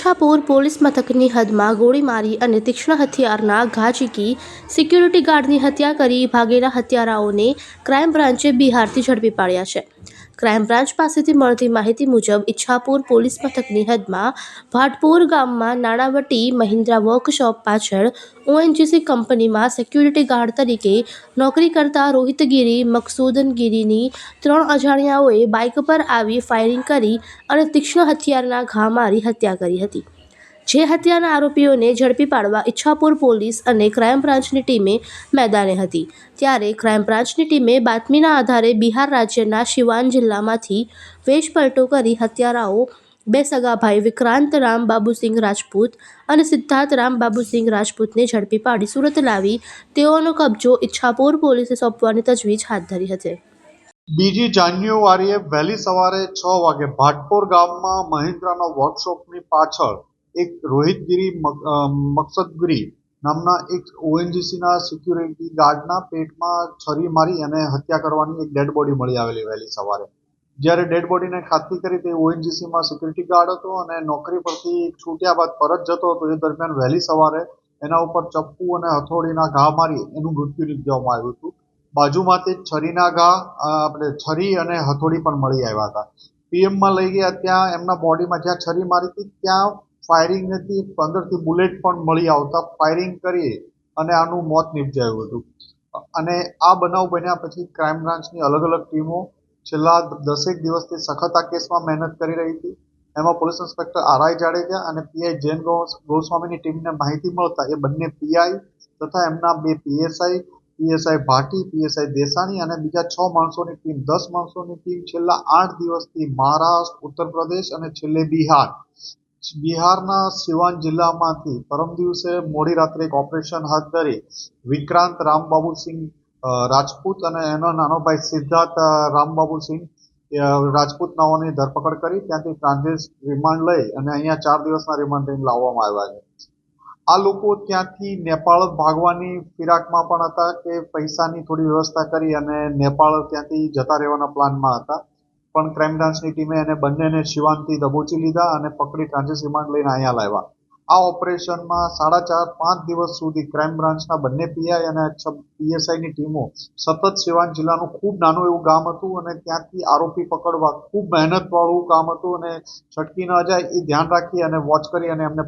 Ichchhapur police મથકની હદમાં ગોળી મારી અને તીક્ષ્ણ હથિયારના ઘા ચીકી સિક્યુરિટી ગાર્ડની હત્યા કરી ભાગેલા હત્યારાઓને ક્રાઇમ બ્રાન્ચે બિહારથી ઝડપી પાડ્યા છે. ક્રાઇમ બ્રાન્ચ પાસેથી મળતી માહિતી મુજબ, ઈચ્છાપુર પોલીસ મથકની હદમાં ભાટપુર ગામમાં નાણાવટી મહિન્દ્રા વર્કશોપ પાછળ ઓએનજીસી કંપનીમાં સિક્યુરિટી ગાર્ડ તરીકે નોકરી કરતા રોહિતગીરી, મકસૂદનગીરીની ત્રણ અજાણ્યાઓએ બાઇક પર આવી ફાયરિંગ કરી અને તીક્ષ્ણ હથિયારના ઘા મારી હત્યા કરી હતી. જે હત્યાના આરોપીઓને ઝડપી પાડવા ઈચ્છાપુર પોલીસ અને ક્રાઇમ બ્રાન્ચની ટીમે મેદાને હતી. ત્યારે ક્રાઇમ બ્રાન્ચની ટીમે બાતમીના આધારે બિહાર રાજ્યના શિવાન જિલ્લામાંથી વેશપલટો કરી હત્યારાઓ, બે સગાભાઈ વિક્રાંત રામ બાબુસિંહ રાજપૂત અને સિદ્ધાર્થ રામ બાબુસિંહ રાજપૂતને ઝડપી પાડી સુરત લાવી તેઓનો કબજો ઈચ્છાપુર પોલીસે સોંપવાની તજવીજ હાથ ધરી હતી. બીજી જાન્યુઆરીએ વહેલી સવારે છ વાગે ભાટપોર ગામમાં મહિન્દ્રાના વર્કશોપની પાછળ એક રોહિતગીરી મકસદગીરી નામના એક ઓએનજીસીના સિક્યુરિટી ગાર્ડના પેટમાં છરી મારી અને હત્યા કરવાની એક ડેડ બોડી મળી આવેલી વહેલી સવારે. જ્યારે ડેડ બોડીને ખાતરી કરી તે ઓએનજીસીમાં સિક્યુરિટી ગાર્ડ હતો અને નોકરી પરથી છૂટ્યા બાદ પરત જતો હતો, એ દરમિયાન વહેલી સવારે એના ઉપર ચપ્પુ અને હથોડીના ઘા મારી એનું મૃત્યુ નિપજવામાં આવ્યું હતું. બાજુમાંથી તે છરીના ઘા આપણે છરી અને હથોડી પણ મળી આવ્યા હતા. પીએમમાં લઈ ગયા ત્યાં એમના બોડીમાં જ્યાં છરી મારી હતી, ત્યાં ફાયરિંગથી અંદરથી બુલેટ પણ મળી આવતા. ફાયરિંગ કરી અને આનું મોત નિપજાયું હતું. અને આ બનાવ બન્યા પછી ક્રાઇમ બ્રાન્ચની અલગ અલગ ટીમો છેલ્લા દસેક દિવસથી સખત આ કેસમાં મહેનત કરી રહી હતી. એમાં પોલીસ ઇન્સ્પેક્ટર આરઆઈ જાડેજા અને પીઆઈ જૈન ગોસ્વામીની ટીમને માહિતી મળતા એ બંને પીઆઈ તથા એમના બે PSI PSI Bhati PSI Desani અને બીજા છ માણસોની ટીમ, દસ માણસોની ટીમ છેલ્લા આઠ દિવસથી મહારાષ્ટ્ર, ઉત્તર પ્રદેશ અને છેલ્લે બિહાર બિહારના સિવાન જિલ્લામાંથી પરમ દિવસે મોડી રાત્રે એક ઓપરેશન હાથ ધરી વિક્રાંત રામબાબુ સિંહ રાજપૂત અને એનો નાનો ભાઈ સિદ્ધાર્થ રામબાબુ સિંહ રાજપૂત નાઓની ધરપકડ કરી, ત્યાંથી ટ્રાન્ઝિટ રિમાન્ડ લઈ અને અહીંયા ચાર દિવસના રિમાન્ડ લઈને લાવવામાં આવ્યા છે. આ લોકો ત્યાંથી નેપાળ ભાગવાની ફિરાકમાં પણ હતા કે પૈસાની થોડી વ્યવસ્થા કરી અને નેપાળ ત્યાંથી જતા રહેવાના પ્લાનમાં હતા. પણ ક્રાઇમ બ્રાન્ચની ટીમે એને બંનેને શિવાનથી દબોચી લીધા અને પકડી ટ્રાન્ઝિટ રિમાન્ડ લઈને અહીંયા લાવ્યા. આ ઓપરેશનમાં સાડા ચાર, પાંચ દિવસ સુધી ક્રાઇમ બ્રાન્ચના બંને પીઆઈ અને પીએસઆઈની ટીમો સતત સિવાન જિલ્લાનું ખૂબ નાનું એવું ગામ હતું અને ત્યાંથી આરોપી પકડવા ખૂબ મહેનતવાળું કામ હતું અને છટકી ન જાય એ ધ્યાન રાખી અને વોચ કરી અને એમને